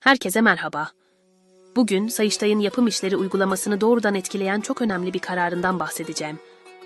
Herkese merhaba. Bugün Sayıştay'ın yapım işleri uygulamasını doğrudan etkileyen çok önemli bir kararından bahsedeceğim.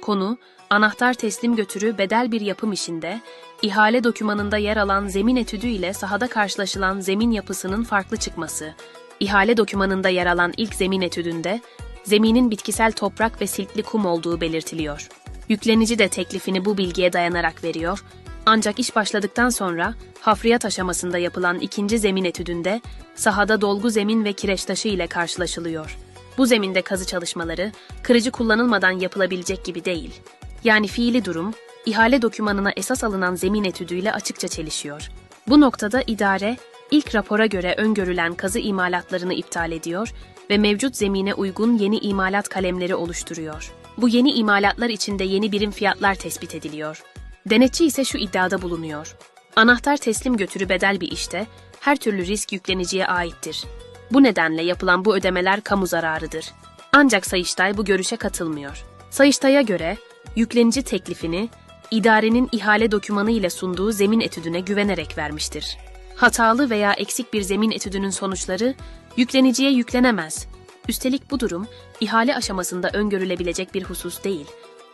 Konu, anahtar teslim götürü bedel bir yapım işinde, ihale dokümanında yer alan zemin etüdü ile sahada karşılaşılan zemin yapısının farklı çıkması. İhale dokümanında yer alan ilk zemin etüdünde, zeminin bitkisel toprak ve siltli kum olduğu belirtiliyor. Yüklenici de teklifini bu bilgiye dayanarak veriyor ancak iş başladıktan sonra hafriyat aşamasında yapılan ikinci zemin etüdünde sahada dolgu zemin ve kireç taşı ile karşılaşılıyor. Bu zeminde kazı çalışmaları kırıcı kullanılmadan yapılabilecek gibi değil. Yani fiili durum ihale dokümanına esas alınan zemin etüdüyle açıkça çelişiyor. Bu noktada idare ilk rapora göre öngörülen kazı imalatlarını iptal ediyor ve mevcut zemine uygun yeni imalat kalemleri oluşturuyor. Bu yeni imalatlar içinde yeni birim fiyatlar tespit ediliyor. Denetçi ise şu iddiada bulunuyor. Anahtar teslim götürü bedel bir işte her türlü risk yükleniciye aittir. Bu nedenle yapılan bu ödemeler kamu zararıdır. Ancak Sayıştay bu görüşe katılmıyor. Sayıştay'a göre yüklenici teklifini idarenin ihale dokümanı ile sunduğu zemin etüdüne güvenerek vermiştir. Hatalı veya eksik bir zemin etüdünün sonuçları yükleniciye yüklenemez. Üstelik bu durum ihale aşamasında öngörülebilecek bir husus değil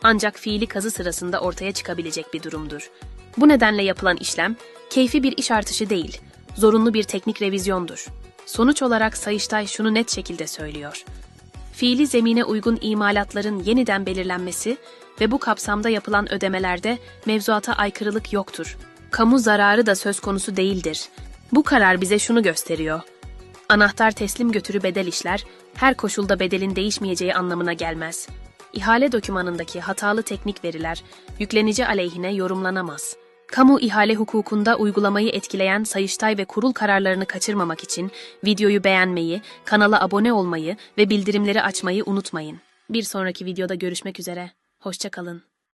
ancak fiili kazı sırasında ortaya çıkabilecek bir durumdur. Bu nedenle yapılan işlem, keyfi bir iş artışı değil, zorunlu bir teknik revizyondur. Sonuç olarak Sayıştay şunu net şekilde söylüyor. Fiili zemine uygun imalatların yeniden belirlenmesi ve bu kapsamda yapılan ödemelerde mevzuata aykırılık yoktur. Kamu zararı da söz konusu değildir. Bu karar bize şunu gösteriyor. Anahtar teslim götürü bedel işler, her koşulda bedelin değişmeyeceği anlamına gelmez. İhale dokümanındaki hatalı teknik veriler yüklenici aleyhine yorumlanamaz. Kamu ihale hukukunda uygulamayı etkileyen Sayıştay ve kurul kararlarını kaçırmamak için videoyu beğenmeyi, kanala abone olmayı ve bildirimleri açmayı unutmayın. Bir sonraki videoda görüşmek üzere. Hoşçakalın.